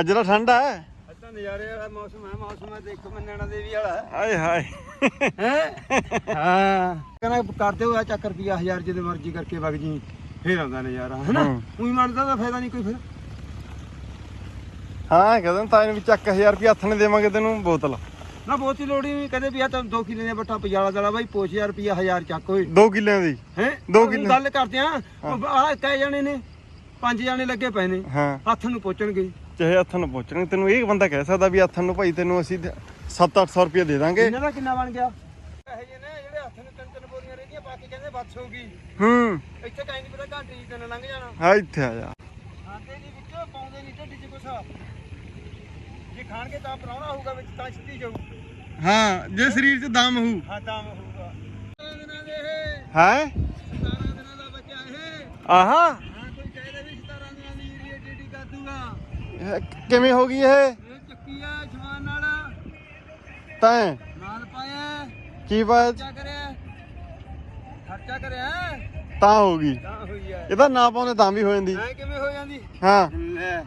ਅੱਜ ਦਾ ਠੰਡਾ ਹੈ ਅੱਜ ਤਾਂ ਨਜ਼ਾਰੇ ਵਾਲਾ ਮੌਸਮ ਹੈ ਮੌਸਮ ਹੈ ਦੇਖੋ ਮੰਨਣਾ ਦੇਵੀ ਵਾਲਾ। ਹਾਏ ਹਾਏ। ਹੈ? ਹਾਂ। ਕਹਿੰਦਾ ਕਰਦੇ ਹੋਇਆ ਚੱਕ ਰੁਪਿਆ 1000 ਜਿਹਦੇ ਮਰਜ਼ੀ ਕਰਕੇ ਵਗ ਜੀ। ਫੇਰ ਆਉਂਦਾ ਨਜ਼ਾਰਾ ਹੈਨਾ। ਉਹੀ ਮੰਨਦਾ ਤਾਂ ਫਾਇਦਾ ਨਹੀਂ ਕੋਈ ਫਿਰ। ਹਾਂ ਕਹਿੰਦਾ ਤਾਂ ਇਹਨੂੰ ਵੀ ਚੱਕ 1000 ਰੁਪਏ ਹੱਥ ਨੇ ਦੇਵਾਂਗੇ ਤੈਨੂੰ ਬੋਤਲ। ਨਾ ਬਹੁਤੀ ਲੋੜ ਨਹੀਂ ਕਹਿੰਦੇ ਵੀ ਆ ਤਾਂ 2 ਕਿੱਲੇ ਦੇ ਬੱਟਾ ਪਜਾਲਾ ਦਲਾ ਬਾਈ 5000 ਰੁਪਿਆ 1000 ਚੱਕ ਹੋਏ 2 ਕਿੱਲਿਆਂ ਦੀ। ਹੈ? ਦੋ ਕਿੱਲੇ। ਗੱਲ ਕਰਦੇ ਆ ਆ ਕਹੇ ਜਾਣੇ ਨੇ ਪੰਜ ਜਾਣੇ ਲੱਗੇ ਪਏ ਨੇ। ਹੱਥ ਨੂੰ ਪਹੁੰਚਣਗੇ ਚਾਹੇ ਹੱਥ ਨੂੰ ਪਹੁੰਚਣਗੇ ਤੈਨੂੰ ਇਹ ਬੰਦਾ ਕਹਿ ਸਕਦਾ ਵੀ ਹੱਥ ਨੂੰ ਭਾਈ ਤੈਨੂੰ ਅਸੀਂ 7-800 ਰੁਪਏ ਦੇ ਦਾਂਗੇ। ਇਹਨਾਂ ਦਾ ਕਿੰਨਾ ਬਣ ਗਿਆ? ਇਹ ਨੇ ਜਿਹੜੇ ਹੱਥ ਨੂੰ ਤਿੰਨ ਤਿੰਨ ਬੋਰੀਆਂ ਰਹਿੰਦੀਆਂ ਬਾਕੀ ਕਹਿੰਦੇ ਬੱਸ ਹੋ ਗਈ ਹੂੰ। ਇੱਥੇ ਕਾਈ ਨਹੀਂ ਪਤਾ ਘੰਟੇ ਦੀ ਦਿਨ ਲੰਘ ਜਾਣਾ। ਹਾਂ ਇੱਥੇ ਆ ਜਾ। ਖਾਂਦੇ ਨਹੀਂ ਵਿੱਚ ਪਾਉਂਦੇ ਨਹੀਂ ਢਿੱਡ 'ਚ ਕੁਛ। ਜੇ ਖਾਣਗੇ ਤਾਂ ਪਰਾਉਣਾ ਹੋਊਗਾ ਵਿੱਚ ਤਾਂ ਛਿੱਟੀ ਜਾਊ। ਹਾਂ ਜੇ ਸਰੀਰ 'ਚ ਦਮ ਹੋਊ। ਹਾਂ ਤਾਂ ਹੋਊਗਾ। 17 ਦਿਨਾਂ ਦੇ ਇਹ ਹੈ? 17 ਦਿਨਾਂ ਦਾ ਬੱਚਾ ਇਹ। ਆਹਾ। ਇਹ ਕਿਵੇਂ ਹੋ ਗਈ ਇਹ? ਇਹ ਚੱਕੀ ਆ ਜਵਾਨ ਨਾਲ। ਤੈਂ ਨਾਲ ਪਾਇਆ। ਕੀ ਬਾਤ? ਖਰਚਾ ਕਰਿਆ। ਖਰਚਾ ਕਰਿਆ। ਤਾਂ ਹੋ ਗਈ। ਤਾਂ ਹੋਈ ਆ। ਇਹਦਾ ਨਾ ਪਾਉਂਦੇ ਤਾਂ ਵੀ ਹੋ ਜਾਂਦੀ। ਐ ਕਿਵੇਂ ਹੋ ਜਾਂਦੀ? ਹਾਂ। ਲੈ।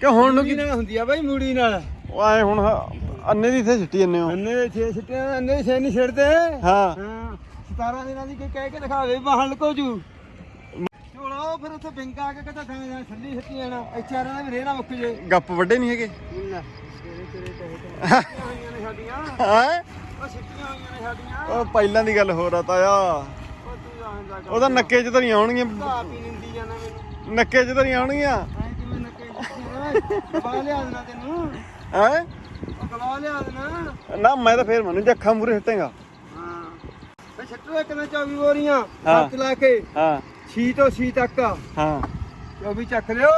ਕਿ ਹੁਣ ਨੂੰ ਕੀ ਨਾਲ ਹੁੰਦੀ ਆ ਬਾਈ ਮੂੜੀ ਨਾਲ? ਉਹ ਆਏ ਹੁਣ ਹ- ਅੰਨੇ ਦੀ ਇੱਥੇ ਛਿੱਟੀ ਜੰਨੇ ਹੋ। ਅੰਨੇ 6 ਸਿੱਟੇ ਅੰਨੇ 6 ਨਹੀਂ ਛੱਡਦੇ ਹਾਂ। ਹਾਂ। 17 ਦਿਨਾਂ ਦੀ ਕੋਈ ਕਹਿ ਕੇ ਦਿਖਾਵੇ ਬਾਹਰ ਲਕੋ ਜੂ। ਝੋਲਾ ਫਿਰ ਉੱਥੇ ਬਿੰਕ ਆ ਕੇ ਕਹਿੰਦਾ ਥਾਂ ਜਾਂ ਛੱਲੀ ਛੱਤੀ ਜਾਣਾ। ਇੱਥੇ ਆ ਰਹਿਣਾ ਵੀ ਰੇਣਾ ਮੁੱਕ ਜੇ। ਗੱਪ ਵੱਡੇ ਨਹੀਂ ਹੈਗੇ। ਲੈ ਤੇਰੇ ਤੇਰੇ ਕਹੇ ਤਾਂ ਛੱਟੀਆਂ ਹੋਈਆਂ ਨੇ ਸਾਡੀਆਂ। ਹੈ। ਉਹ ਛੱਟੀਆਂ ਹੋਈਆਂ ਨੇ ਸਾਡੀਆਂ। ਉਹ ਪਹਿਲਾਂ ਦੀ ਗੱਲ ਹੋ ਰਾ ਤਾਇਆ। ਉਹ ਤੂੰ ਜਾਣਦਾ ਕਰ। ਉਹਦਾ ਨੱਕੇ 'ਚ ਤਾਂ ਨਹੀਂ ਆਉਣਗੀਆਂ। ਨਿੰਦੀ ਮੈਨੂੰ। ਨੱਕੇ 'ਚ ਤਾਂ ਨਹੀਂ ਆਉਣਗੀਆਂ। ਐ ਕਿਵੇਂ ਨੱਕੇ ਓਏ ਗਵਾ ਲਿਆ ਦੇਣਾ ਤੈਨੂੰ। ਹੈ? ਉਹ ਗਵਾ ਲਿਆ ਦੇਣਾ। ਨਾ ਮੈਂ ਤਾਂ ਫੇਰ ਮੈਨੂੰ ਜੱਖਾ ਮੂਰੇ ਹਟੇਗਾ ਹਾਂ। ਫੇ ਛੱਟੋ ਇੱਕ ਨਾ 24 ਬੋਰੀਆਂ। ਹਾਂ। ਸੱਤ ਲਾ ਕੇ। ਹਾਂ। ਛੀ ਤੋਂ ਛੀ ਤੱਕ। ਹਾਂ। 24 ਚੱਕ ਲਿਓ?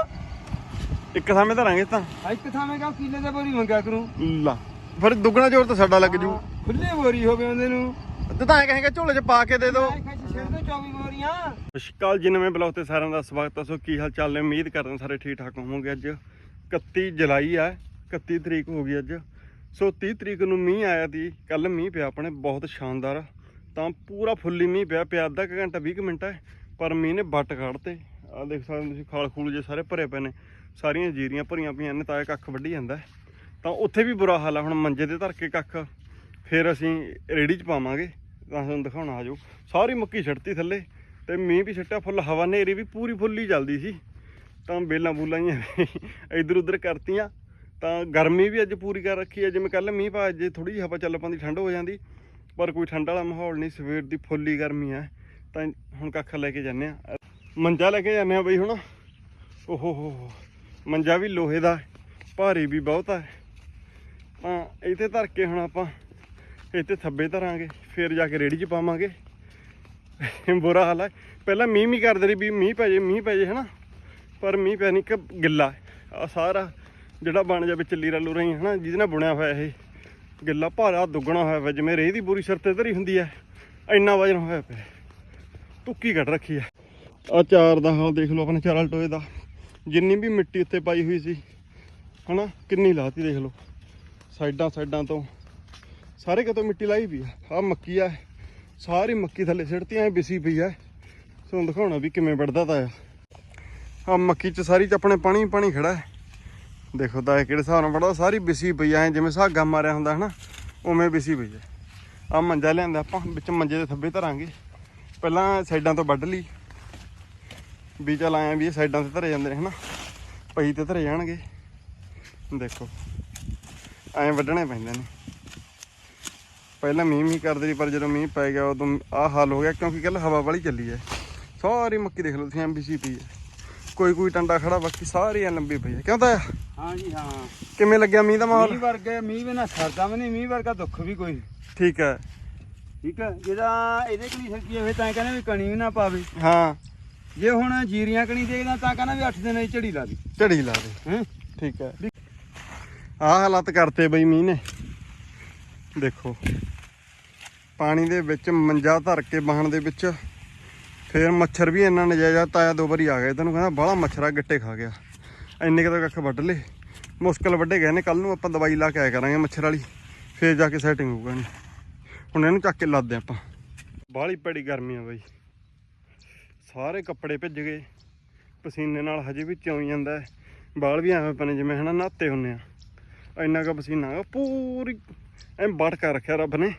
ਇੱਕ ਥਾਂ ਧਰਾਂਗੇ ਤਾਂ। ਆ ਇੱਕ ਥਾਵੇਂ ਕਾ ਕਿੱਲੇ ਦੇ ਬੋਰੀ ਮੰਗਿਆ ਕਰੂੰ। ਲਾ ਫਿਰ ਦੁੱਗਣਾ ਜ਼ੋਰ ਤਾਂ ਸਾਡਾ ਲੱਗ ਜੂ। ਖੁੱਲੇ ਬੋਰੀ ਹੋਵੇ ਉਹਦੇ ਨੂੰ। ਤੇ ਤਾਂ ਐ ਕਹੇਗਾ ਝੋਲੇ 'ਚ ਪਾ ਕੇ ਦੇ ਦਿਓ ਮੈਂ ਖਿੱਚ ਛੱਡ ਦੋ 24 ਬੋਰੀਆਂ। ਸਤਿ ਸ਼੍ਰੀ ਅਕਾਲ ਜੀ ਨਵੇਂ ਬਲੌਗ ਤੇ ਸਾਰਿਆਂ ਦਾ ਸਵਾਗਤ ਹੈ ਸੋ ਕੀ ਹਾਲ ਚਾਲ ਨੇ? ਉਮੀਦ ਕਰਦੇ ਹਾਂ ਸਾਰੇ ਠੀਕ ਠਾਕ ਹੋਵੋਗੇ ਅੱਜ। 31 ਜੁਲਾਈ ਹੈ 31 ਤਰੀਕ ਹੋ ਗਈ ਅੱਜ। ਸੋ 30 ਤਰੀਕ ਨੂੰ ਮੀਂਹ ਆਇਆ ਸੀ। ਕੱਲ ਮੀਂਹ ਪਿਆ ਆਪਣੇ ਬਹੁਤ ਸ਼ਾਨਦਾਰ। ਤਾਂ ਪੂਰਾ ਫੁੱਲੀ ਮੀਂਹ ਪਿਆ ਪਿਆ ਅੱਧਾ ਘੰਟਾ 20 ਕੁ ਮਿੰਟ ਹੈ ਪਰ ਮੀਂਹ ਨੇ ਵੱਟ ਕੱਢਤੇ। ਆ ਦੇਖ ਸਕਦੇ ਹੋ ਤੁਸੀਂ, ਖਾਲ ਖੂਲ ਜੇ ਸਾਰੇ ਭਰੇ ਪਏ ਨੇ। ਸਾਰੀਆਂ ਜੀਰੀਆਂ ਭਰੀਆਂ ਪਈਆਂ ਨੇ, ਤਾਂ ਇਹ ਕੱਖ ਵੱਢੀ ਜਾਂਦਾ ਤਾਂ ਉੱਥੇ ਵੀ ਬੁਰਾ ਹਾਲ ਆ, ਹੁਣ ਮੰਜੇ ਤੇ ਧਰ ਕੇ ਕੱਖ। ਫਿਰ ਅਸੀਂ ਰੇੜੀ 'ਚ ਪਾਵਾਂਗੇ। ਤਾਂ ਤੁਹਾਨੂੰ ਦਿਖਾਉਣਾ ਆ ਜਾਓ ਸਾਰੀ ਮੱਕੀ ਛੱਡਤੀ ਥੱਲੇ, ਤੇ ਮੀਂਹ ਵੀ ਛੱਟਿਆ ਫੁੱਲ, ਹਵਾ ਨੇਰੀ ਵੀ ਪੂਰੀ ਫੁੱਲੀ ਚੱਲਦੀ ਸੀ। ਤਾਂ ਬੇਲਾਂ ਬੂਲਾਂ ਹੀ ਇਧਰ ਉਧਰ ਕਰਤੀਆਂ। ਤਾਂ ਗਰਮੀ ਵੀ ਅੱਜ ਪੂਰੀ ਕਰ ਰੱਖੀ ਹੈ ਜਿਵੇਂ ਕੱਲ ਮੀਂਹ ਪਾ, ਜੇ ਥੋੜੀ ਜਿਹੀ ਹਵਾ ਚੱਲ ਪਾਉਂਦੀ ਠੰਡ ਹੋ ਜਾਂਦੀ। ਪਰ ਕੋਈ ਠੰਡ ਵਾਲਾ ਮਾਹੌਲ ਨਹੀਂ, ਸਵੇਰ ਦੀ ਫੁੱਲੀ ਗਰਮੀ ਹੈ ਤਾਂ ਹੁਣ ਕੱਖ ਲੈ ਕੇ ਜਾਂਦੇ ਆ। ਮੰਜਾ ਲੈ ਕੇ ਜਾਂਦੇ ਆ ਬਈ ਹੁਣ। ਓਹੋ ਹੋ ਹੋ। ਮੰਜਾ ਵੀ ਲੋਹੇ ਦਾ ਭਾਰੀ ਵੀ ਬਹੁਤ ਹੈ ਤਾਂ ਇੱਥੇ ਧਰ ਕੇ ਹੁਣ ਆਪਾਂ ਇੱਥੇ ਥੱਬੇ ਧਰਾਂਗੇ, ਫਿਰ ਜਾ ਕੇ ਰੇੜੀ 'ਚ ਪਾਵਾਂਗੇ। ਬੁਰਾ ਹਾਲ ਹੈ ਪਹਿਲਾਂ ਮੀਂਹ ਮੀਂਹ ਕਰਦੇ ਰਹੀ ਵੀ ਮੀਂਹ ਪੈ ਜੇ, ਮੀਂਹ ਪੈ ਜੇ ਹਨਾ। ਪਰ ਮੀਂਹ ਪੈ ਨਹੀਂ ਕਿ ਗਿੱਲਾ ਆ ਸਾਰਾ ਜਿਹੜਾ ਬਣ ਜਾ ਵਿੱਚ ਲੀਰਾ ਲੂਰਾ ਹੀ ਹਨਾ, ਜਿਹਦੇ ਨਾਲ ਬੁਣਿਆ ਹੋਇਆ ਇਹ। ਗਿੱਲਾ ਭਾਰਾ ਦੁੱਗਣਾ ਹੋਇਆ ਵਾ, ਜਿਵੇਂ ਰੇਹ ਦੀ ਬੁਰੀ ਸਿਰ ਤੇ ਧਰੀ ਹੁੰਦੀ ਹੈ ਇੰਨਾ ਵਜਨ ਹੋਇਆ ਪਿਆ। ਤੁੱਕੀ ਕੱਢ ਰੱਖੀ ਹੈ ਆ ਚਾਰ ਦਾ ਹਾਲ ਦੇਖ ਲਓ ਆਪਣੇ ਚਾਰਲ ਟੋਏ ਦਾ। ਜਿੰਨੀ ਵੀ ਮਿੱਟੀ ਉੱਤੇ ਪਾਈ ਹੋਈ ਸੀ, ਹਨਾ, ਕਿੰਨੀ ਲਾਤੀ ਦੇਖ ਲਓ। ਸਾਈਡਾਂ ਸਾਈਡਾਂ ਤੋਂ ਸਾਰੇ ਕਿਤੋਂ ਮਿੱਟੀ ਲਾਈ ਪਈ ਆ। ਮੱਕੀ ਆ, ਸਾਰੀ ਮੱਕੀ ਥੱਲੇ ਸਿੜਤੀ ਐ ਬਿਸੀ ਪਈ ਆ। ਤੁਹਾਨੂੰ ਦਿਖਾਉਣਾ ਵੀ ਕਿਵੇਂ ਵੱਢਦਾ ਤਾ ਆ। ਆ ਮੱਕੀ ਚ ਸਾਰੀ ਚ ਆਪਣੇ ਪਾਣੀ ਪਾਣੀ ਖੜਾ ਹੈ। ਦੇਖੋ ਤਾਂ ਇਹ ਕਿਹੜੇ ਹਿਸਾਬ ਨਾਲ ਵੱਢਦਾ, ਸਾਰੀ ਬਿਸੀ ਪਈ ਆ ਜਿਵੇਂ ਸਾਗਾ ਮਾਰਿਆ ਹੁੰਦਾ, ਹਨਾ, ਉਵੇਂ ਬਿਸੀ ਪਈ ਆ। ਆ ਮੰਜਾ ਲਿਆਂਦਾ ਆਪਾਂ, ਵਿੱਚ ਮੰਜੇ ਦੇ ਥੱਬੇ ਧਰਾਂਗੇ। ਪਹਿਲਾਂ ਸਾਈਡਾਂ ਤੋਂ ਵੱਢ ਲਈ। ਵੀ ਚੱਲ ਆਇਆ ਵੀ ਇਹ ਸਾਈਡਾਂ ਤੇ ਧਰੇ ਜਾਂਦੇ ਨੇ ਹਨਾ? ਪਈ ਤੇ ਧਰੇ ਜਾਣਗੇ। ਦੇਖੋ ਐਂ ਵੱਢਣੇ ਪੈਂਦੇ ਨੇ। ਪਹਿਲਾਂ ਮੀਂਹ ਮੀਂਹ ਕਰਦੇ ਸੀ ਪਰ ਜਦੋਂ ਮੀਂਹ ਪੈ ਗਿਆ ਉਦੋਂ ਆਹ ਹਾਲ ਹੋ ਗਿਆ ਕਿਉਂਕਿ ਕੱਲ ਹਵਾ ਵਾਲੀ ਚੱਲੀ ਹੈ ਸਾਰੀ ਮੱਕੀ ਦੇਖ ਲਓ ਤੁਸੀਂ ਐਮਬੀਸੀ ਪਈ ਹੈ ਕੋਈ ਕੋਈ ਟੰਡਾ ਖੜਾ ਬਾਕੀ ਸਾਰੀ ਐ ਲੰਬੀ ਪਈ ਹੈ ਕਿਉਂ ਤਾਂ ਹਾਂ ਜੀ ਹਾਂ। ਕਿਵੇਂ ਲੱਗਿਆ ਮੀਂਹ ਦਾ ਮੀਂਹ ਮਾਹੌਲ ਵਰਗੇ ਮੀਂਹ ਬਿਨਾ ਸਰਦਾ ਵੀ ਨਹੀਂ ਮੀਂਹ ਵਰਗਾ ਦੁੱਖ ਵੀ ਕੋਈ। ਠੀਕ ਹੈ ਠੀਕ ਹੈ? ਜਿਹਦਾ ਇਹਦੇ ਕਣੀ ਸੱਜੀ ਹੋਵੇ ਤਾਂ ਕਹਿੰਦੇ ਵੀ ਕਣੀ ਵੀ ਨਾ ਪਾਵੇ। ਹਾਂ। ਜੇ ਹੁਣ ਜੀਰੀਆਂ ਕਣੀ ਦੇਖਦਾ ਤਾਂ ਕਹਿੰਦਾ ਵੀ 8 ਦਿਨਾਂ ਦੀ ਝੜੀ ਲਾ ਦੀ। ਝੜੀ ਲਾ ਦੇ। ਹੈ? ਠੀਕ ਹੈ। ਆਹ ਹਾਲਾਤ ਕਰਤੇ ਬਈ ਮੀਂਹ ਨੇ। ਦੇਖੋ। ਪਾਣੀ ਦੇ ਵਿੱਚ ਮੰਜਾ ਧਰ ਕੇ ਬਾਹਣ ਦੇ ਵਿੱਚ ਫੇਰ ਮੱਛਰ ਵੀ ਇੰਨਾ ਨਜਾਇਜ਼ ਤਾਇਆ ਦੋ ਵਾਰੀ ਆ ਗਿਆ ਤੈਨੂੰ ਕਹਿੰਦਾ ਬਾਹਲਾ ਮੱਛਰਾ ਗੱਟੇ ਖਾ ਗਿਆ। ਇੰਨੇ ਕੁ ਤਾਂ ਕੱਖ ਵੱਢ ਲੇ ਮੁਸ਼ਕਲ ਵੱਡੇ ਗਏ ਨੇ। ਕੱਲ ਨੂੰ ਆਪਾਂ ਦਵਾਈ ਲਾ ਕੇ ਆਇਆ ਕਰਾਂਗੇ ਮੱਛਰ ਵਾਲੀ। ਫੇਰ ਜਾ ਕੇ ਸੈਟਿੰਗ ਹੋਊਗਾ ਨਹੀਂ ਹੁਣ ਇਹਨੂੰ ਚੱਕ ਕੇ ਲੱਦਦੇ ਆਪਾਂ। ਬਾਹਲੀ ਭੈੜੀ ਗਰਮੀ ਆ ਬਾਈ। ਸਾਰੇ ਕੱਪੜੇ ਭਿੱਜ ਗਏ। ਪਸੀਨੇ ਨਾਲ ਹਜੇ ਵੀ ਚੋਈ ਜਾਂਦਾ ਬਾਲ ਵੀ ਐਵੇਂ ਪਨੇ ਜਿਵੇਂ ਹਨਾ ਨਹਾਤੇ ਹੁੰਨੇ ਆ। ਇੰਨਾ ਕੁ ਪਸੀਨਾ ਆ। ਪੂਰੀ ਐ ਵੜ ਕਰ ਰੱਖਿਆ ਰੱਬ ਨੇ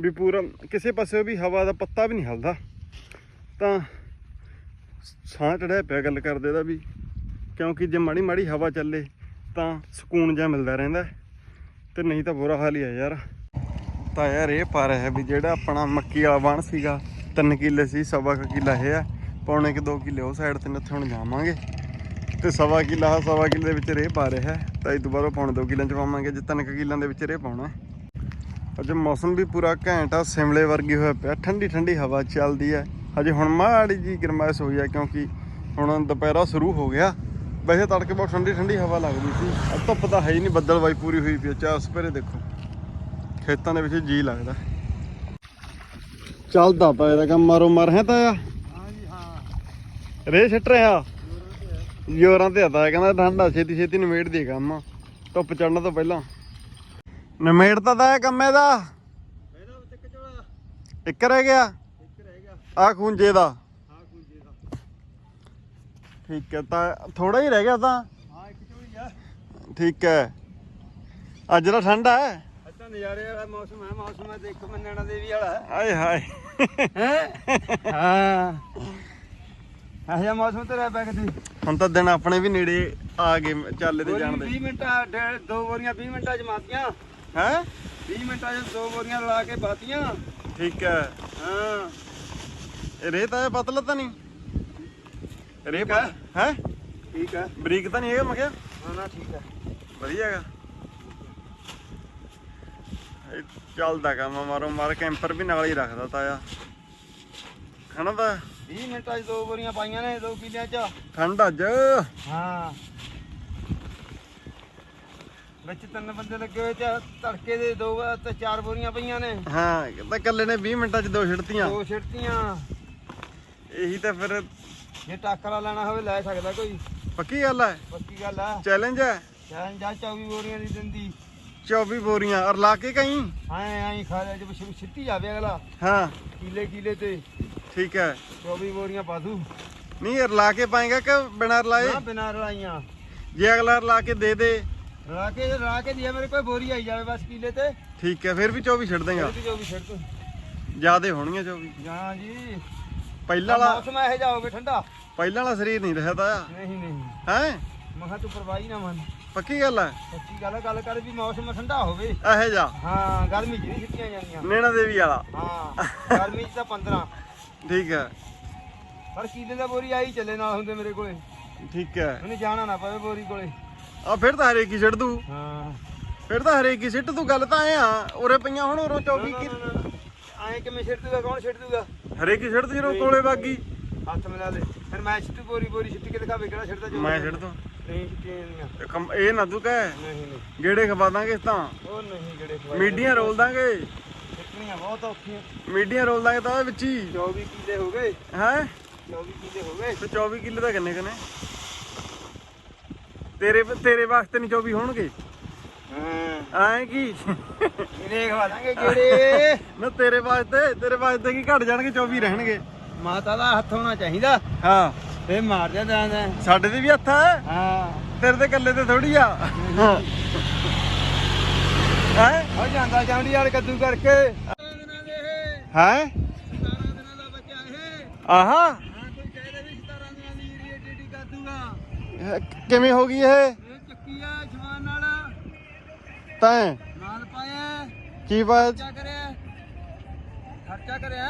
ਵੀ ਪੂਰਾ ਕਿਸੇ ਪਾਸੇ ਵੀ ਹਵਾ ਦਾ ਪੱਤਾ ਵੀ ਨਹੀਂ ਹਲਦਾ। ਤਾਂ ਸਾਹ ਚੜਿਆ ਪਿਆ ਗੱਲ ਕਰਦੇ ਦਾ ਵੀ। ਕਿਉਂਕਿ ਜੇ ਮਾੜੀ ਮਾੜੀ ਹਵਾ ਚੱਲੇ ਤਾਂ ਸਕੂਨ ਜਿਹਾ ਮਿਲਦਾ ਰਹਿੰਦਾ ਹੈ। ਤੇ ਨਹੀਂ ਤਾਂ ਬੁਰਾ ਹਾਲ ਹੀ ਆ ਯਾਰ। ਤਾਂ ਯਾਰ ਇਹ ਪਾ ਰਿਹਾ ਵੀ ਜਿਹੜਾ ਆਪਣਾ ਮੱਕੀ ਵਾਲਾ ਵਣ ਸੀਗਾ 3 ਕਿੱਲੇ ਸੀ, ਸਵਾ ਕੁ ਕਿੱਲਾ ਇਹ ਆ। ਪੌਣੇ ਕਿ 2 ਕਿੱਲੇ ਉਹ ਸਾਈਡ ਤੇ ਨੇ, ਉੱਥੇ ਹੁਣ ਜਾਵਾਂਗੇ। ਤੇ ਸਵਾ ਕਿੱਲਾ, ਸਵਾ ਕਿੱਲੇ ਦੇ ਵਿੱਚ ਰੇਹ ਪਾ ਰਿਹਾ ਤਾਂ ਇਹ ਦੁਬਾਰਾ ਪੌਣੇ 2 ਕਿੱਲਿਆਂ ਚ ਪਾਵਾਂਗੇ, ਜੇ 3 ਕਿੱਲਿਆਂ ਦੇ ਵਿੱਚ ਰੇਹ ਪਾਉਣਾ ਹੈ। ਅੱਜ ਮੌਸਮ ਵੀ ਪੂਰਾ ਘੈਂਟ ਆ, ਸਿਮਲੇ ਵਰਗੀ ਹੋਇਆ ਪਿਆ। ਠੰਡੀ ਠੰਡੀ ਹਵਾ ਚੱਲਦੀ ਹੈ। ਹਜੇ ਹੁਣ ਮਾੜੀ ਜੀ ਗਰਮਾਇਸ਼ ਹੋਈ ਆ ਕਿਉਂਕਿ ਹੁਣ ਦੁਪਹਿਰਾ ਸ਼ੁਰੂ ਹੋ ਗਿਆ। ਵੈਸੇ ਤੜਕੇ ਬਹੁਤ ਠੰਡੀ ਠੰਡੀ ਹਵਾ ਲੱਗਦੀ ਸੀ। ਅੱਜ ਧੁੱਪ ਤਾਂ ਹੈ ਹੀ ਨਹੀਂ ਬੱਦਲਵਾਈ ਪੂਰੀ ਹੋਈ ਪਈ ਆ। ਚਾਰ ਸਪੇਰੇ ਦੇਖੋ। ਖੇਤਾਂ ਦੇ ਵਿੱਚ ਜੀ ਲੱਗਦਾ। ਚੱਲਦਾ ਪਿਆ ਇਹਦਾ ਕੰਮ ਮਾਰੋ ਮਰ ਹੈ ਤਾਂ ਆ। ਹਾਂਜੀ ਹਾਂ ਰੇ ਛੱਟ ਰਿਹਾ। ਜੋਰਾਂ ਤੇ ਹੱਤਾ ਕਹਿੰਦਾ ਠੰਡਾ ਛੇਤੀ ਛੇਤੀ ਨਿਮੇੜ ਦੇ ਕੰਮ। ਧੁੱਪ ਚੜਨ ਤੋਂ ਪਹਿਲਾਂ। ਨਿਮੇੜਤਾ ਤਾਂ ਇਹ ਕੰਮ ਇਹਦਾ। ਇੱਕ ਰਹਿ ਗਿਆ। ਆ ਖੂੰਜੇ ਦਾ। ਠੀਕ ਹੈ ਤਾਂ ਥੋੜਾ ਹੀ ਰਹਿ ਗਿਆ ਤਾਂ। ਹਾਂ ਇੱਕ ਝੋਲੀ ਆ। ਠੀਕ ਹੈ। ਅੱਜ ਦਾ ਠੰਡਾ ਹੈ ਨਜ਼ਾਰੇ ਵਾਲਾ ਮੌਸਮ ਹੈ ਮੌਸਮ ਹੈ ਦੇਖੋ ਮੰਨਣਾ ਦੇਵੀ ਵਾਲਾ। ਆਏ ਹਾਏ। ਹੈ? ਹਾਂ। ਜਿਹਾ ਮੌਸਮ ਤੇ ਰਹਿ ਪਿਆ ਕਿਤੇ? ਹੁਣ ਤਾਂ ਦਿਨ ਆਪਣੇ ਵੀ ਨੇੜੇ ਆ ਗਏ ਚੱਲੇ ਤੇ ਜਾਣ ਦੇ। 20 ਮਿੰਟਾਂ ਡੇਢ ਦੋ ਬੋਰੀਆਂ 20 ਮਿੰਟਾਂ ਚ ਮਾਤੀਆਂ। ਹੈ? 20 ਮਿੰਟਾਂ ਚ ਦੋ ਬੋਰੀਆਂ ਲਾ ਕੇ ਬਾਤੀਆਂ। ਠੀਕ ਹੈ। ਹਾਂ। ਇਹ ਰੇਹ ਤਾਂ ਇਹ ਪਤਲਾ ਤਾਂ ਨਹੀਂ। ਠੀਕ ਹੈ। ਹੈ? ਠੀਕ ਹੈ। ਬਰੀਕ ਤਾਂ ਨਹੀਂ ਹੈਗਾ ਮੈਂ ਕਿਹਾ। ਹਾਂ ਨਾ ਠੀਕ ਹੈ। ਵਧੀਆ ਹੈਗਾ। ਚੱਲਦਾ ਕੰਮ ਮਾਰੋ ਮਾਰ ਕੈਂਪਰ ਵੀ ਨਾਲ ਹੀ ਰੱਖਦਾ ਤਾਇਆ। ਹਨਾ ਤਾਂ 20 ਮਿੰਟਾਂ ਚ ਦੋ ਬੋਰੀਆਂ ਪਾਈਆਂ ਨੇ ਦੋ ਕਿੱਲਿਆਂ ਚ। ਠੰਡ ਅੱਜ। ਹਾਂ। ਵਿੱਚ ਤਿੰਨ ਬੰਦੇ ਲੱਗੇ ਹੋਏ ਤੇ ਤੜਕੇ ਦੇ ਦੋ ਤੇ ਚਾਰ ਬੋਰੀਆਂ ਪਈਆਂ ਨੇ। ਹਾਂ ਕਹਿੰਦਾ ਕੱਲੇ ਨੇ 20 ਮਿੰਟਾਂ 'ਚ ਦੋ ਛਿੜਤੀਆਂ। ਦੋ ਛਿੜਤੀਆਂ। ਇਹੀ ਤਾਂ ਫਿਰ ਜੇ ਟਾਕਰਾ ਲੈਣਾ ਹੋਵੇ ਲੈ ਸਕਦਾ ਕੋਈ। ਪੱਕੀ ਗੱਲ ਹੈ ਪੱਕੀ ਗੱਲ ਆ। ਚੈਲੰਜ ਹੈ ਜਾਂ ਜਾਂ 24 ਬੋਰੀਆਂ ਦੀ ਦਿੰਦੀ। 24 ਬੋਰੀਆਂ ਔਰ ਲਾ ਕੇ ਕਹੀਂ? ਐਂ ਐਂ ਖਾ ਲਿਆ ਜੇ ਸ਼ੁਰੂ ਛਿੱਟੀ ਜਾਵੇ ਅਗਲਾ। ਹਾਂ। ਕੀਲੇ ਕੀਲੇ ਤੇ। ਠੀਕ ਹੈ। 24 ਬੋਰੀਆਂ ਪਾ ਦੂ। ਨਹੀਂ ਯਾਰ ਲਾ ਕੇ ਪਾਏਗਾ ਕਿ ਬਿਨਾਂ ਰਲਾਏ? ਨਾ ਬਿਨਾ ਰਲਾਈਆਂ। ਜੇ ਅਗਲਾ ਰਲਾ ਕੇ ਦੇ ਦੇ। ਰਲਾ ਕੇ ਰਲਾ ਕੇ ਦਿਆ ਮੇਰੇ ਕੋਈ ਬੋਰੀ ਆਈ ਜਾਵੇ ਬਸ ਕੀਲੇ ਤੇ। ਠੀਕ ਹੈ ਫਿਰ ਵੀ 24 ਛੱਡ ਦੇਗਾ। ਫਿਰ ਵੀ 24 ਛੱਡ ਦੂੰ। ਜਿਆਦੇ ਹੋਣਗੀਆਂ 24 ਜਾਂ ਜੀ। ਪਹਿਲਾਂ ਵਾਲਾ ਮੌਸਮ ਇਹੋ ਜਿਹਾ ਹੋਵੇ ਠੰਡਾ। ਪਹਿਲਾਂ ਵਾਲਾ ਸਰੀਰ ਨਹੀਂ ਰਿਹਾ ਤਾਇਆ ਨਹੀਂ ਨਹੀਂ। ਹੈ? ਮੈਂ ਕਿਹਾ ਤੂੰ ਪਰਵਾਹੀ ਨਾ ਮੰਨ। ਪੱਕੀ ਗੱਲ ਹੈ ਸੱਚੀ ਗੱਲ ਆ, ਗੱਲ ਕਰ ਵੀ ਮੌਸਮ ਠੰਡਾ ਹੋਵੇ। ਇਹੋ ਜਾ ਹਾਂ ਗਰਮੀ ਚ ਨਹੀਂ ਛੁੱਟੀਆਂ ਜਾਂਦੀਆਂ। ਨੈਣਾ ਦੇਵੀ ਵਾਲਾ। ਹਾਂ ਗਰਮੀ ਚ ਤਾਂ 15 ਠੀਕ ਹੈ ਪਰ ਕੀਲੇ ਦਾ ਬੋਰੀ ਆਈ ਚੱਲੇ ਨਾਲ ਹੁੰਦੇ ਮੇਰੇ ਕੋਲੇ। ਠੀਕ ਹੈ ਮੈਨੂੰ ਜਾਣਾ ਨਾ ਪਵੇ ਬੋਰੀ ਕੋਲੇ। ਆ ਫਿਰ ਤਾਂ ਹਰੇਕ ਹੀ ਛੱਡ ਦੂ। ਹਾਂ। ਫਿਰ ਤਾਂ ਹਰੇਕ ਹੀ ਸਿੱਟ ਤੂੰ ਗੱਲ ਤਾਂ ਐ ਆ ਉਰੇ ਪਈਆਂ ਹੁਣ ਉਰੋਂ 24 ਕੀ ਐਂ ਕਿਵੇਂ ਛਿੜ ਦੂਗਾ ਕੌਣ ਛਿੜ ਦੂਗਾ? ਹਰੇਕ ਹੀ ਸਿੱਟ ਤੂੰ ਜਦੋਂ ਕੋਲੇ ਵਾਗੀ ਹੱਥ ਮਿਲਾ ਲੈ ਫਿਰ ਮੈਂ ਛਿੱਟੂ ਬੋਰੀ ਬੋਰੀ ਛਿੱਟ ਕੇ ਦਿਖਾਵੇ ਕਿਹੜਾ ਛਿੜਦਾ ਜੋ ਮੈਂ ਸਿੱਟ ਦੂੰ। ਨਹੀਂ ਇਹ ਕੰਮ- ਇਹ ਨਾ ਕਹਿ ਨਹੀਂ ਨਹੀਂ। ਗੇੜੇ ਖਵਾ ਦਾਂਗੇ ਇਸ ਤਾਂ ਉਹ ਨਹੀਂ ਖਵਾਏ ਮੀਡੀਆਂ ਰੋਲ ਦਾਂਗੇ। ਛਿੱਟਣੀਆਂ ਬਹੁਤ ਔਖੀਆਂ। ਮੀਡੀਆਂ ਰੋਲ ਦਾਂਗੇ ਤਾਂ ਉਹਦੇ ਵਿੱਚ ਹੀ। 24 ਕਿੱਲੇ ਹੋ ਗਏ। ਹੈ? 24 ਕਿੱਲੇ ਹੋ ਗਏ। ਤੇ 24 ਕਿੱਲੇ ਦਾ ਕਿੰਨੇ ਕਿੰਨੇ? ਤੇਰੇ ਤੇਰੇ ਵਾਸਤੇ ਨਹੀਂ 24 ਹੋਣਗੇ। ਹਾਂ। ਐਂ ਕੀ? ਇਹਨੇ ਖਵਾ ਦਾਂਗੇ ਕਿਹੜੇ ਨਾ ਤੇਰੇ ਵਾਸਤੇ ਤੇਰੇ ਵਾਸਤੇ ਕੀ ਘਟ ਜਾਣਗੇ 24 ਰਹਿਣਗੇ। ਮਾਤਾ ਦਾ ਹੱਥ ਹੋਣਾ ਚਾਹੀਦਾ। ਹਾਂ। ਫੇ ਮਾਰ ਜਾਂਦਾ ਜਾਂਦਾ ਸਾਡੇ ਤੇ ਵੀ ਹੱਥ ਹੈ ਹਾਂ। ਤੇਰੇ ਤੇ ਇਕੱਲੇ ਤੇ ਥੋੜੀ ਆ। ਹੈ? ਹੋ ਜਾਂਦਾ ਜਾਂਡੀ ਵਾਲ ਕੱਦੂ ਕਰਕੇ। ਹੈ? ਆਹਾ? ਹਾਂ ਕੋਈ ਕਹਿੰਦੇ ਵੀ 17 ਦਿਨਾਂ ਦੀ ਏਰੀਆ ਡੇਡੀ ਕਰ ਦੂਗਾ ਇਹ ਕਿਵੇਂ ਹੋ ਗਈ ਇਹ? ਇਹ ਚੱਕੀ ਆ ਜਵਾਨ ਨਾਲ। ਤੈਂ ਨਾਲ ਪਾਇਆ। ਕੀ ਬਾਤ ਖਰਚਾ ਕਰਿਆ। ਖਰਚਾ ਕਰਿਆ।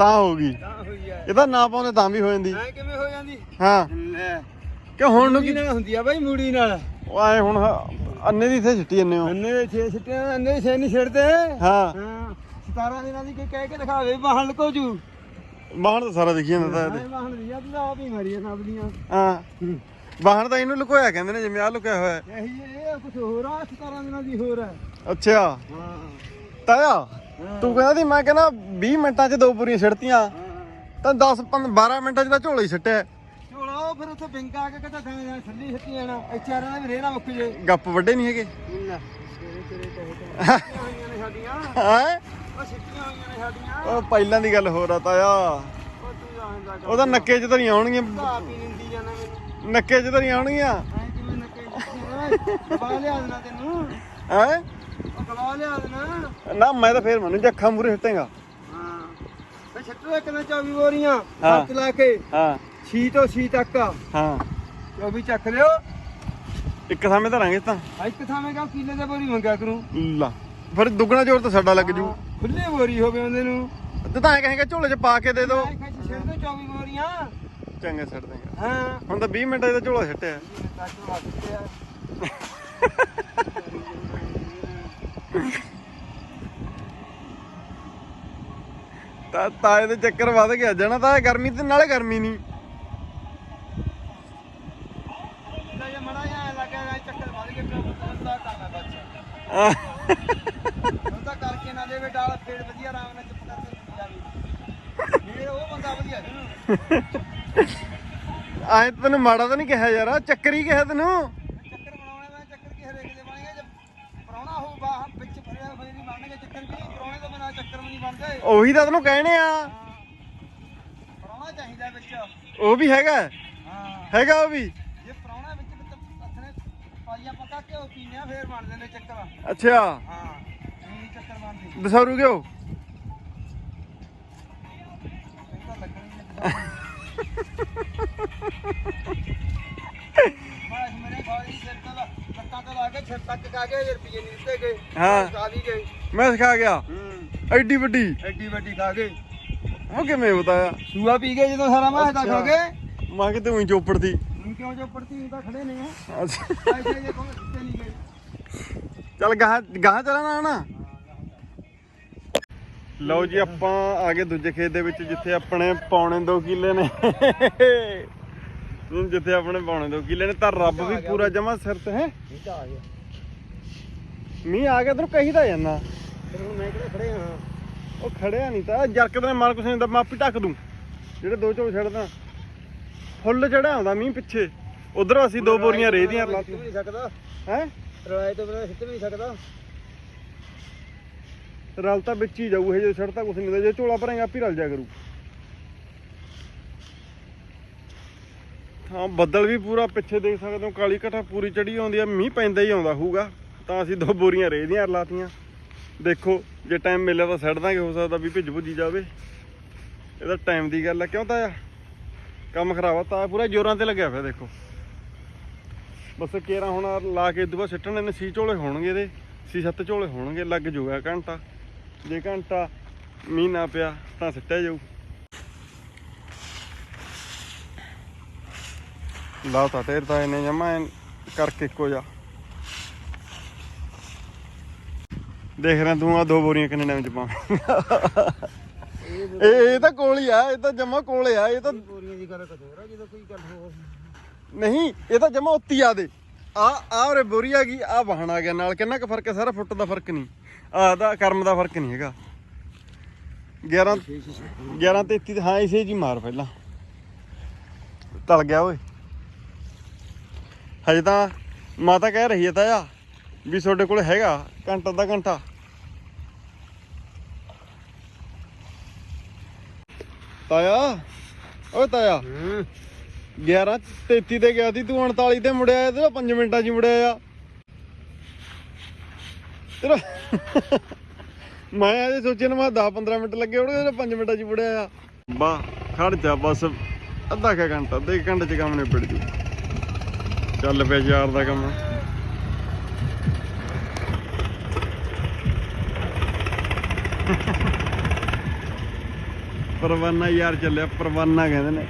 ਤਾਂ ਹੋ ਗਈ। ਤਾਂ ਹੋਈ ਆ। ਇਹਦਾ ਨਾ ਪਾਉਂਦੇ ਤਾਂ ਵੀ ਹੋ ਜਾਂਦੀ। ਐ ਕਿਵੇਂ ਹੋ ਜਾਂਦੀ? ਹਾਂ। ਲੈ। ਕਿ ਹੁਣ ਨੂੰ ਮੂੜੀ ਕੀ ਨਾਲ ਹੁੰਦੀ ਆ ਬਾਈ ਮੂੜੀ ਨਾਲ। ਉਹ ਐ ਹੁਣ ਹ- ਅੰਨੇ ਦੀ ਇੱਥੇ ਛਿੱਟੀ ਜੰਨੇ ਹੋ। ਅੰਨੇ ਦੇ 6 ਸਿੱਟਿਆਂ ਅੰਨੇ ਦੇ 6 ਨਹੀਂ ਛਿੜਦੇ। ਹਾਂ। ਹਾਂ 17 ਦਿਨਾਂ ਦੀ ਕੋਈ ਕਹਿ ਕੇ ਦਿਖਾਵੇ ਬਾਹਰ ਲਕੋ ਜੂ। ਬਾਹਣ ਤਾਂ ਸਾਰਾ ਦਿਖੀ ਜਾਂਦਾ ਤਾਂ ਇਹਦੇ। ਐ ਬਾਹਰ ਦੀ ਆ ਤੂੰ ਆਪ ਹੀ ਮਰੀਆਂ ਸਭ ਦੀਆਂ। ਹਾਂ। ਬਾਹਣ ਤਾਂ ਇਹਨੂੰ ਲੁਕੋਇਆ ਕਹਿੰਦੇ ਨੇ ਜਿਵੇਂ ਆ ਲੁਕਿਆ ਹੋਇਆ। ਹੈ। ਇਹੀ ਇਹ ਕੁਝ ਹੋਰ ਆ 17 ਦਿਨਾਂ ਦੀ ਹੋਰ ਹੈ ਅੱਛਾ। ਹਾਂ। ਤਾਇਆ? ਤੂੰ ਕਹਿੰਦਾ ਸੀ ਮੈਂ ਕਹਿੰਦਾ 20 ਮਿੰਟਾਂ 'ਚ ਦੋ ਪੂਰੀਆਂ ਛਿੜਤੀਆਂ ਤਾਂ 10 12 ਮਿੰਟਾਂ 'ਚ ਤਾਂ ਝੋਲਾ ਹੀ ਛੱਟਿਆ ਝੋਲਾ ਉਹ ਫਿਰ ਉੱਥੇ ਬਿੰਗਾ ਕੇ ਕਿਤੇ ਥਾਂ ਜਾਂ ਥੱਲੀ ਛੱਤੀ ਜਾਣਾ ਇੱਥੇ ਆ ਵੀ ਰੇਣਾ ਮੁੱਕ ਜੇ। ਗੱਪ ਵੱਡੇ ਨਹੀਂ ਹੈਗੇ। ਹੈ? ਉਹ ਪਹਿਲਾਂ ਦੀ ਗੱਲ ਹੋਰ ਆ ਤਾਇਆ। ਉਹ ਤੂੰ ਨੱਕੇ 'ਚ ਤਾਂ ਨਹੀਂ ਆਉਣਗੀਆਂ। ਜਾਣਾ ਨੱਕੇ 'ਚ ਤਾਂ ਨਹੀਂ ਆਉਣਗੀਆਂ। ਗਵਾ ਲਿਆ ਦੇਣਾ ਤੈਨੂੰ। ਹੈ? ਲਿਆ ਦੇਣਾ ਨਾ। ਮੈਂ ਤਾਂ ਫੇਰ ਮੈਨੂੰ ਜੱਖਾਂ ਮੂਰੇ ਹਟੇਗਾ ਹਾਂ। ਤੇ ਛੱਟੋ ਇੱਕ ਨਾ 24 ਬੋਰੀਆਂ ਹਾਂ। ਹੱਥ ਲਾ ਕੇ। ਹਾਂ। 6 ਤੋਂ 6 ਤੱਕ। ਹਾਂ। 24 ਚੱਕ ਲਿਓ। ਇੱਕ ਥਾਵੇਂ ਧਰਾਂਗੇ ਤਾਂ। ਆ ਇੱਕ ਥਾਵੇਂ ਕਾ ਕਿੱਲੇ ਦੇ ਬੋਰੀ ਮੰਗਿਆ ਕਰੂੰ। ਲਾ। ਫਿਰ ਦੁੱਗਣਾ ਜ਼ੋਰ ਤਾਂ ਸਾਡਾ ਲੱਗ ਜੂ। ਖੁੱਲੇ ਬੋਰੀ ਹੋਵੇ ਉਹਦੇ ਨੂੰ। ਤੇ ਤਾਂ ਐ ਕਹੇਗਾ ਝੋਲੇ 'ਚ ਪਾ ਕੇ ਦੇ ਦੋ। ਮੈਂ ਕਿਹਾ ਛੱਡ ਦੋ 24 ਬੋਰੀਆਂ। ਚੰਗਾ ਛੱਡ ਦੇਗਾ। ਹਾਂ। ਹੁਣ ਤਾਂ 20 ਮਿੰਟਾਂ ਤਾਂ ਝੋਲਾ ਛੱਟਿਆ ਤਾਂ ਤਾਏ ਦੇ ਚੱਕਰ ਵੱਧ ਗਿਆ। ਜਣਾ ਤਾਂ ਗਰਮੀ ਤੇ ਨਾਲੇ ਗਰਮੀ ਨਹੀਂ। ਤਾਂ ਤੈਨੂੰ ਮਾੜਾ ਤਾਂ ਨਹੀਂ ਕਿਹਾ ਯਾਰ ਚੱਕਰ ਹੀ ਕਿਹਾ ਤੈਨੂੰ ਚੱਕਰ ਬਣਾਉਣੇ ਮੈਂ ਚੱਕਰ ਕੀ ਹਰੇਕ ਦੇ ਬਣੇਗੇ ਜੇ ਪਰੌਣਾ ਹੋਊ ਬਾਹ ਵਿੱਚ ਫੜਿਆ ਹੋਏ ਨਹੀਂ ਬਣਨਗੇ ਚੱਕਰ ਵੀ ਪਰੌਣੇ ਤੋਂ ਬਿਨਾ ਚੱਕਰ ਵੀ ਨਹੀਂ ਬਣਦੇ ਉਹੀ ਤਾਂ ਤੈਨੂੰ ਕਹਿਣੇ ਆ। ਪਰੌਣਾ ਚਾਹੀਦਾ ਵਿੱਚ ਉਹ ਵੀ ਹੈਗਾ। ਹਾਂ ਹੈਗਾ ਉਹ ਵੀ। ਜੇ ਪਰੌਣਾ ਵਿੱਚ ਵਿੱਚ ਅਥਨੇ ਪਾਈਆ ਪੱਕਾ ਘਿਓ ਪੀਨੇ ਆ ਫੇਰ ਬਣਦੇ ਨੇ ਚੱਕਰ ਅੱਛਾ ਹਾਂ। ਨਹੀਂ ਚੱਕਰ ਬਣਦੇ ਦਸੌਰੂ ਨਹੀਂ ਮੈਂ ਕੇ ਕਾ ਕੇ ਸਿਖਾ ਗਿਆ। ਹੂੰ। ਐਡੀ ਵੱਡੀ? ਐਡੀ ਵੱਡੀ ਖਾ ਗਏ ਉਹ ਕਿਵੇਂ ਬਤਾਇਆ? ਸੂਆ ਪੀ ਗਏ ਜਦੋਂ ਸਾਰਾ ਮੈਂ ਤਾਂ ਖਾ ਗਏ ਮੈਂ ਚੋਪੜ ਦੀ ਕਿਉਂ ਪੜਤੀ ਤਾਂ ਖੜੇ ਨਹੀਂ ਹੈ ਅੱਛਾ। ਐਸੇ ਜੇ ਕੋਲ ਕਿੱਥੇ ਨਹੀਂ ਗਏ ਚੱਲ ਗਾਹ ਗਾਹ ਚੱਲਣਾ ਨਾ ਲਓ ਜੀ ਆਪਾਂ ਆ ਗਏ ਦੂਜੇ ਖੇਤ ਦੇ ਵਿੱਚ ਜਿੱਥੇ ਆਪਣੇ ਪੌਣੇ 2 ਕਿੱਲੇ ਨੇ। ਹੁਣ ਜਿੱਥੇ ਆਪਣੇ ਪੌਣੇ 2 ਕਿੱਲੇ ਨੇ ਤਾਂ ਰੱਬ ਵੀ ਪੂਰਾ ਜਮਾ ਸਿਰ ਤੇ ਹੈ। ਮੀਂਹ ਆ ਗਿਆ ਤੈਨੂੰ ਕਹੀਦਾ ਜਾਂਦਾ। ਫਿਰ ਹੁਣ ਮੈਂ ਕਿਹੜੇ ਖੜੇ ਹਾਂ? ਉਹ ਖੜਿਆ ਨਹੀਂ ਤਾਂ। ਜਰਕਤ ਨੇ ਮਾਰ ਕੁਛ ਨਹੀਂ ਦਾ ਮਾਪੀ ਢੱਕ ਦੂੰ। ਜਿਹੜੇ ਦੋ ਝੋਲ ਛੱਡਦਾ। ਫੁੱਲ ਚੜਿਆ ਹੁੰਦਾ ਮੀਂਹ ਪਿੱਛੇ। ਉਧਰ ਅਸੀਂ ਦੋ ਬੋਰੀਆਂ ਰੇਹ ਦੀਆਂ। ਵੀ ਨਹੀਂ ਸਕਦਾ। ਹੈ? ਰਵਾਇਤ ਤੋਂ ਬਿਨਾਂ ਸਿੱਟ ਵੀ ਨਹੀਂ ਸਕਦਾ। ਰਲ ਤਾਂ ਵਿੱਚ ਹੀ ਜਾਊ ਇਹ ਜੇ ਛੱਡਤਾ ਕੁਛ ਨਹੀਂ ਜੇ ਝੋਲਾ ਭਰੇਗਾ ਆਪੀ ਰਲ ਜਾ ਕਰੂ। ਹਾਂ ਬੱਦਲ ਵੀ ਪੂਰਾ ਪਿੱਛੇ ਦੇਖ ਸਕਦੇ ਹੋ। ਕਾਲੀ ਘਟਾ ਪੂਰੀ ਚੜੀ ਆਉਂਦੀ ਆ। ਮੀਂਹ ਪੈਂਦਾ ਹੀ ਆਉਂਦਾ ਹੋਊਗਾ। ਤਾਂ ਅਸੀਂ ਦੋ ਬੋਰੀਆਂ ਰੇਹ ਦੀਆਂ ਲਾਤੀਆਂ ਦੇਖੋ, ਜੇ ਟਾਈਮ ਮਿਲਿਆ ਤਾਂ ਛੱਡ ਦਾਂਗੇ, ਹੋ ਸਕਦਾ ਵੀ ਭਿੱਜ ਭੁੱਜੀ ਜਾਵੇ। ਇਹਦਾ ਟਾਈਮ ਦੀ ਗੱਲ ਆ, ਕਿਉਂ ਤਾਂ ਆ? ਕੰਮ ਖਰਾਬ ਆ, ਤਾਂ ਪੂਰਾ ਜ਼ੋਰਾਂ ਤੇ ਲੱਗਿਆ ਪਿਆ, ਦੇਖੋ। ਬਸ ਕੇਰਾ ਹੁਣ ਲਾ ਕੇ ਦੁਬਾਰਾ ਸਿੱਟਣ ਨੇ, ਸੀ ਝੋਲੇ ਹੋਣਗੇ ਇਹਦੇ, ਸੀ ਸੱਤ ਝੋਲੇ ਹੋਣਗੇ, ਲੱਗ ਜੂਗਾ ਘੰਟਾ। ਜੇ ਘੰਟਾ ਮੀਂਹ ਪਿਆ, ਤਾਂ ਸਿੱਟਿਆ ਜਾਊ। ਲਾ ਤਾਂ ਤੇਰ ਤਾਂ ਇਹਨੇ ਜਮਾ ਕਰਕੇ ਇੱਕੋ ਜਾ ਦੇਖ ਰਿਹਾ ਤੂੰ ਆ ਦੋ ਬੋਰੀਆਂ ਕਿੰਨੇ ਟਾਈਮ ਚ ਪਾ ਇਹ ਇਹ ਤਾਂ ਕੋਲ ਹੀ ਆ, ਇਹ ਤਾਂ ਜਮਾ ਕੋਲ ਆ, ਇਹ ਤਾਂ ਬੋਰੀਆਂ ਦੀ ਗੱਲ ਕਦੋਂ ਰਾ ਜਦੋਂ ਕੋਈ ਗੱਲ ਹੋ ਨਹੀਂ, ਇਹ ਤਾਂ ਜਮਾ ਉੱਤੀ ਆ ਦੇ। ਆ ਆ ਉਰੇ ਬੋਰੀ ਆ ਗਈ, ਆ ਵਾਹਣ ਆ ਗਿਆ ਨਾਲ। ਕਿੰਨਾ ਕੁ ਫ਼ਰਕ ਹੈ? ਸਾਰਾ ਫੁੱਟ ਦਾ ਫ਼ਰਕ ਨਹੀਂ। ਆ, ਦਾ ਕਰਮ ਦਾ ਫ਼ਰਕ ਨਹੀਂ ਹੈਗਾ। 11 11 33 ਤੇ ਹਾਂ, ਇਸੇ ਜੀ ਮਾਰ ਪਹਿਲਾਂ। ਤਲ ਗਿਆ ਓਏ। ਹਜੇ ਤਾਂ ਮਾਤਾ ਕਹਿ ਰਹੀ ਹੈ ਤਾਇਆ ਵੀ ਤੁਹਾਡੇ ਕੋਲ ਹੈਗਾ ਘੰਟਾ ਦਾ ਘੰਟਾ। ਤਾਇਆ। ਓਏ ਤਾਇਆ। ਹੂੰ। 11 33 ਤੇ ਗਿਆ ਸੀ ਤੂੰ 39 ਤੇ ਮੁੜਿਆ ਆ ਤੇ 5 ਮਿੰਟਾਂ 'ਚ ਮੁੜਿਆ ਆ ਤੇਰਾ ਮੈਂ ਇਹ ਸੋਚਿਆ ਨਾ ਮੈਂ 10 15 ਮਿੰਟ ਲੱਗੇ ਉਹਦੇ ਤੇ 5 ਮਿੰਟਾਂ 'ਚ ਮੁੜਿਆ ਆ ਵਾਹ ਖੜ ਜਾ ਬਸ। ਅੱਧਾ ਕੁ ਘੰਟਾ ਕੁ ਘੰਟੇ 'ਚ ਕੰਮ ਨਿਬੜ ਜੂ। ਚੱਲ ਪਿਆ ਯਾਰ ਦਾ ਕੰਮ। ਪਰਵਾਨਾ ਯਾਰ ਚੱਲਿਆ ਪਰਵਾਨਾ ਕਹਿੰਦੇ ਨੇ।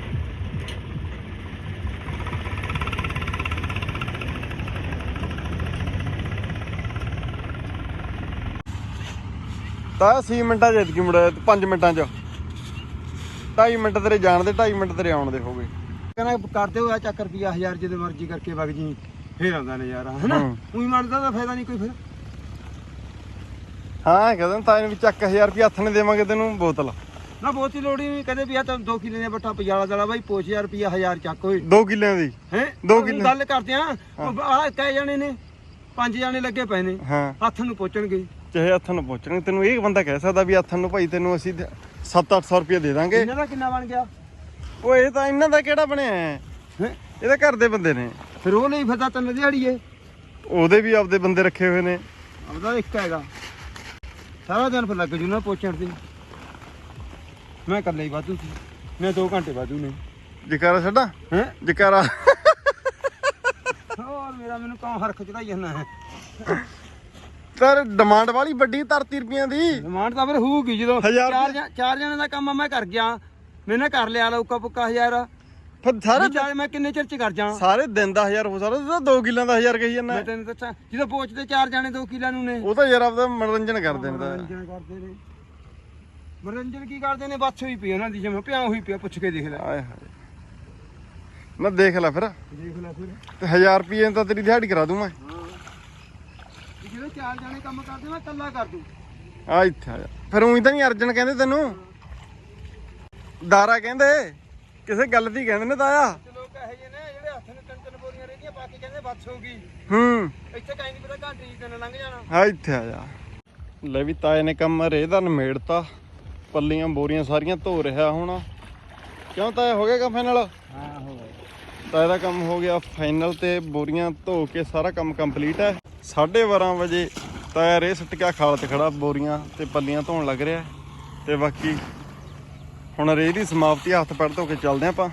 ਤਾਂ 6 ਮਿੰਟਾਂ ਚ ਕੀ ਮੁੜਿਆ 5 ਮਿੰਟਾਂ ਚ। 2.5 ਮਿੰਟ ਤੇਰੇ ਜਾਣ ਦੇ 2.5 ਮਿੰਟ ਤੇਰੇ ਆਉਣ ਦੇ ਹੋ ਗਏ। ਕਹਿੰਦਾ ਕਰਦੇ ਹੋਇਆ ਚੱਕ ਰੁਪਿਆ 1000 ਜਿਹਦੇ ਮਰਜ਼ੀ ਕਰਕੇ ਵਗ ਜੀ ਫੇਰ ਆਉਂਦਾ ਨਜ਼ਾਰਾ ਹੈਨਾ। ਉਹੀ ਮਰਦਾ ਤਾਂ ਫਾਇਦਾ ਨਹੀਂ ਕੋਈ ਫਿਰ। ਹਾਂ ਕਹਿੰਦਾ ਤਾਂ ਇਹਨੂੰ ਵੀ ਚੱਕ 1000 ਰੁਪਏ ਹੱਥ ਨੇ ਦੇਵਾਂਗੇ ਤੈਨੂੰ ਬੋਤਲ। ਨਾ ਬਹੁਤ ਹੀ ਲੋੜੀ ਨਹੀਂ ਕਦੇ ਵੀ ਆ ਤਾਂ 2 ਕਿੱਲੇ ਨੇ ਬੱਟਾ ਪਜਾਲਾ ਦਲਾ ਬਾਈ 5000 ਰੁਪਿਆ 1000 ਚੱਕ ਹੋਏ। 2 ਕਿੱਲਿਆਂ ਦੀ? ਹੈ? ਦੋ ਕਿੱਲੇ। ਗੱਲ ਕਰਦੇ ਆ ਆ ਕਹੇ ਜਾਣੇ ਨੇ ਪੰਜ ਜਾਣੇ ਲੱਗੇ ਪਏ ਨੇ ਹੱਥ ਨੂੰ ਪਹੁੰਚਣਗੇ ਚਾਹੇ ਹੱਥ ਨੂੰ ਪੁੱਛਣਗੇ ਤੈਨੂੰ ਇਹ ਬੰਦਾ ਕਹਿ ਸਕਦਾ ਵੀ ਹੱਥ ਨੂੰ ਭਾਈ ਤੈਨੂੰ ਅਸੀਂ 7-800 ਰੁਪਏ ਦੇ ਦਾਂਗੇ। ਇਹਨਾਂ ਦਾ ਕਿੰਨਾ ਬਣ ਗਿਆ? ਉਹ ਇਹ ਤਾਂ ਇਹਨਾਂ ਦਾ ਕਿਹੜਾ ਬਣਿਆ? ਹੈ? ਹੈ ਇਹ ਤਾਂ ਘਰ ਦੇ ਬੰਦੇ ਨੇ। ਫਿਰ ਉਹ ਨਹੀਂ ਫਿਰਦਾ ਤਨ ਦਿਹਾੜੀਏ। ਉਹਦੇ ਵੀ ਆਪਦੇ ਬੰਦੇ ਰੱਖੇ ਹੋਏ ਨੇ। ਆਪਦਾ ਇੱਕ ਹੈਗਾ। ਸਾਰਾ ਦਿਨ ਫਿਰ ਲੱਗ ਜੂ ਨਾ ਪੋਚਣ ਤੇ। ਮੈਂ ਇਕੱਲਾ ਹੀ ਵਾਧੂ ਸੀ। ਮੈਂ 2 ਘੰਟੇ ਵਾਧੂ ਨੇ। ਜਕਾਰਾ ਛੱਡਾ? ਹੈ? ਜਕਾਰਾ। ਹੋਰ ਮੇਰਾ ਮੈਨੂੰ ਕੌਣ ਹਰਖ ਚੜਾਈ ਜਾਂਦਾ ਹੈ? ਤਰ ਡਿਮਾਂਡ ਵਾਲੀ ਵੱਡੀ ਧਰਤੀ ਰੁਪਈਆਂ ਦੀ। ਡਿਮਾਂਡ ਤਾਂ ਫਿਰ ਹੋਊਗੀ ਜਦੋਂ ਹਜ਼ਾਰ ਚਾਰ ਜਣ- ਚਾਰ ਜਣਾਂ ਦਾ ਕੰਮ ਮੈਂ ਕਰ ਗਿਆ। ਮੈਨੇ ਕਰ ਲਿਆ ਲੌਕਾ ਪੁੱਕਾ ਹਜ਼ਾਰ। ਫਿਰ ਸਾਰੇ ਚਾਰ ਮੈਂ ਕਿੰਨੇ ਚਿਰ ਚ ਕਰ ਜਾ ਸਾਰੇ ਦਿਨ ਦਾ 1000 ਹੋ ਸਕਦਾ ਤੂੰ ਤਾਂ 2 ਕਿੱਲਿਆਂ ਦਾ 1000 ਕਹੀ ਜਾਂਦਾ। ਮੈਂ ਤੈਨੂੰ ਦੱਸਾਂ ਜਦੋਂ ਪੋਚਦੇ ਚਾਰ ਜਾਣੇ ਦੋ ਕਿੱਲਿਆਂ ਨੂੰ ਨੇ। ਉਹ ਤਾਂ ਯਾਰ ਆਪਦਾ ਮਨੋਰੰਜਨ ਕਰਦੇ ਨੇ ਤਾਂ। ਮਨੋਰੰਜਨ ਕਰਦੇ ਨੇ। ਮਨੋਰੰਜਨ ਕੀ ਕਰਦੇ ਨੇ? ਬੱਸ ਹੋਈ ਪਈ ਉਹਨਾਂ ਦੀ ਜਿਵੇਂ ਪਿਆ ਹੋਈ ਪਿਆ ਪੁੱਛ ਕੇ ਦੇਖ ਲੈ। ਆਏ ਹਾਏ। ਨਾ ਦੇਖ ਲੈ ਫਿਰ। ਦੇਖ ਲੈ ਫਿਰ। ਤੇ 1000 ਰੁਪਏ ਤਾਂ ਤੇਰੀ ਦਿਹਾੜੀ ਕਰਾ ਦੂੰ ਮੈਂ। ਵੀ ਜਿਹੜੇ ਚਾਰ ਜਾਣੇ ਕੰਮ ਕਰਦੇ ਮੈਂ ਇਕੱਲਾ ਕਰ ਦੂੰ। ਆ ਇੱਥੇ ਆ ਜਾ। ਫਿਰ ਉਹੀ ਤਾਂ ਨਹੀਂ ਅਰਜਨ ਕਹਿੰਦੇ ਤੈਨੂੰ। ਦਾਰਾ ਕਹਿੰਦੇ ਕਿਸੇ ਗੱਲ ਦੀ ਕਹਿੰਦੇ ਨੇ ਤਾਇਆ। ਤੇ ਲੋਕ ਇਹੋ ਜਿਹੇ ਨੇ ਜਿਹੜੇ ਹੱਥ ਨੂੰ ਤਿੰਨ ਤਿੰਨ ਬੋਰੀਆਂ ਰਹਿੰਦੀਆਂ ਪਾ ਕੇ ਕਹਿੰਦੇ ਬੱਸ ਹੋਊਗੀ ਹੂੰ। ਇੱਥੇ ਕਾਈ ਨਹੀਂ ਪਤਾ ਘੰਟੇ ਦਿਨ ਲੰਘ ਜਾਣਾ। ਆ ਇੱਥੇ ਆ ਜਾ। ਲੈ ਵੀ ਤਾਏ ਨੇ ਕੰਮ ਰੇ ਦਾ ਨਿਮੇੜਤਾ। ਪੱਲੀਆਂ ਬੋਰੀਆਂ ਸਾਰੀਆਂ ਧੋ ਰਿਹਾ ਹੁਣ। ਕਿਉਂ ਤਾਇਆ ਹੋ ਗਿਆ ਕੰਮ ਫਾਈਨਲ ਹਾਂ ਹੋ ਤਾਏ ਦਾ ਕੰਮ ਹੋ ਗਿਆ ਫਾਈਨਲ ਤੇ ਬੋਰੀਆਂ ਧੋ ਕੇ ਸਾਰਾ ਕੰਮ ਕੰਪਲੀਟ ਹੈ। 12:30 ਵਜੇ ਤਾਇਆ ਰੇ ਸੱਟ ਕੇ ਖਾਲ ਤੇ ਖੜਾ ਬੋਰੀਆਂ ਤੇ ਪੱਲੀਆਂ ਧੋਣ ਲੱਗ ਰਿਹਾ। ਤੇ ਬਾਕੀ ਹੁਣ ਰੇ ਦੀ ਸਮਾਪਤੀ ਹੱਥ ਪੈਰ ਧੋ ਕੇ ਚੱਲਦੇ ਆਪਾਂ।